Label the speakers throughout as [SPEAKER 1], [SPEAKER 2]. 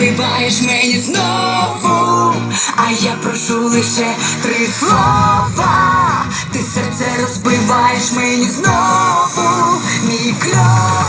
[SPEAKER 1] співаєш мені знову, а я прошу лише три слова, ти серце розбиваєш мені знову, мій кров.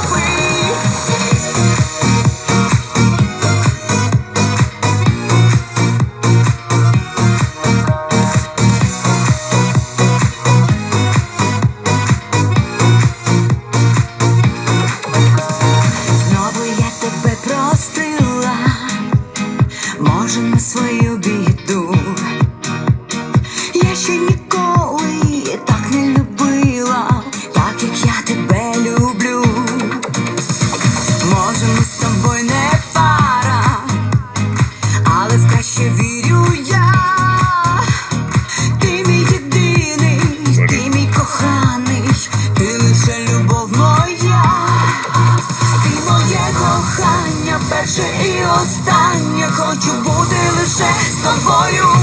[SPEAKER 1] І останнє хочу бути лише з тобою.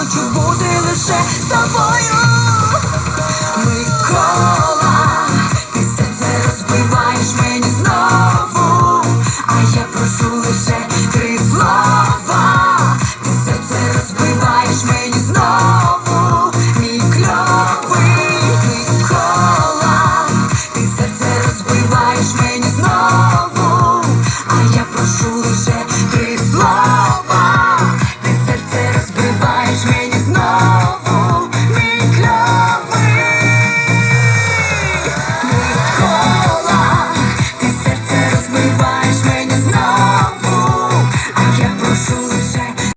[SPEAKER 1] хочу бути лише з тобою.